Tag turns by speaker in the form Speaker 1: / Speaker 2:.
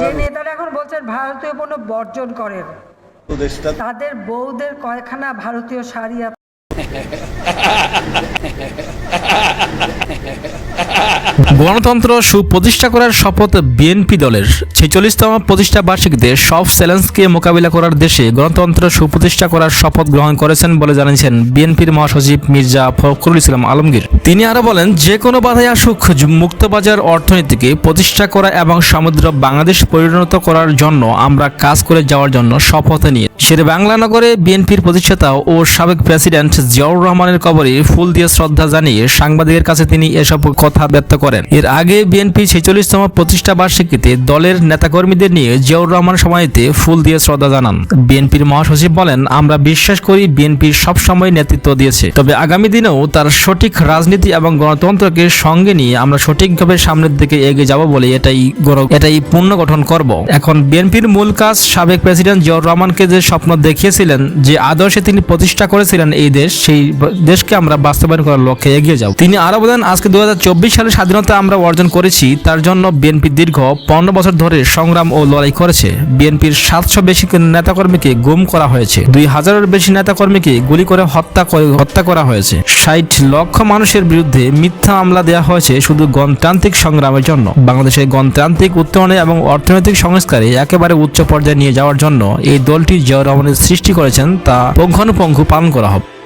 Speaker 1: যে নেতারা এখন বলছেন ভারতীয় পণ্য বর্জন করেন। তাদের বউদের কয়খানা ভারতীয় শাড়ি
Speaker 2: গণতন্ত্র সুপ্রতিষ্ঠা করার শপথ বিএনপি দলের। ছেচল্লিশতম প্রতিষ্ঠা বার্ষিকীতে সব চ্যালেঞ্জকে মোকাবিলা করার দেশে গণতন্ত্র সুপ্রতিষ্ঠা করার শপথ গ্রহণ করেছেন বলে জানিয়েছেন বিএনপির মহাসচিব মির্জা ফখরুল ইসলাম আলমগীর। তিনি আরও বলেন, যে কোনো বাধাই আসুক মুক্তবাজার অর্থনীতিকে প্রতিষ্ঠা করা এবং সমুদ্র বাংলাদেশ পরিণত করার জন্য আমরা কাজ করে যাওয়ার জন্য শপথ নিয়ে। শেরে বাংলা নগরে বিএনপির প্রতিষ্ঠাতা ও সাবেক প্রেসিডেন্ট জিয়াউর রহমানের কবরে ফুল দিয়ে শ্রদ্ধা জানিয়ে সাংবাদিকের কাছে তিনি এসব কথা ব্যক্ত করেন। এর আগে বিএনপি ছেচল্লিশতম প্রতিষ্ঠা বার্ষিকীতে দলের নেতাকর্মীদের নিয়ে জিয়াউর রহমান সমাধিতে ফুল দিয়ে শ্রদ্ধা জানান। বিএনপির মহাসচিব বলেন, আমরা বিশ্বাস করি বিএনপি সবসময় নেতৃত্ব দিয়েছে। তবে আগামী দিনেও তার সঠিক রাজনীতি এবং গণতন্ত্রকে সঙ্গে নিয়ে আমরা সঠিকভাবে সামনের দিকে এগিয়ে যাব বলে এটাই এটাই পুনর্গঠন করব। এখন বিএনপির মূল কাজ সাবেক প্রেসিডেন্ট জিয়াউর রহমানকে যে স্বপ্ন দেখিয়েছিলেন, যে আদর্শে তিনি প্রতিষ্ঠা করেছিলেন এই দেশ, সেই দেশকে আমরা বাস্তবায়ন করার লক্ষ্যে এগিয়ে যাব। তিনি আরও বলেন, আজকে দুহাজার চব্বিশ সালে স্বাধীনতা আমরা অর্জন করেছি, তার জন্য বিএনপি দীর্ঘ পনেরো বছর ধরে সংগ্রাম ও লড়াই করেছে। বিএনপির সাতশো বেশি নেতাকর্মীকে গুম করা হয়েছে। দুই হাজারের বেশি নেতাকর্মীকে গুলি করে হত্যা করে, হত্যা করা হয়েছে। ষাট লক্ষ মানুষের বিরুদ্ধে মিথ্যা মামলা দেওয়া হয়েছে শুধু গণতান্ত্রিক সংগ্রামের জন্য। বাংলাদেশের গণতান্ত্রিক উত্তরণে এবং অর্থনৈতিক সংস্কারে একেবারে উচ্চ পর্যায়ে নিয়ে যাওয়ার জন্য এই দলটি জিয়াউর রহমানের সৃষ্টি করেছেন তা পুঙ্খানুপুঙ্খ পালন করা হবে।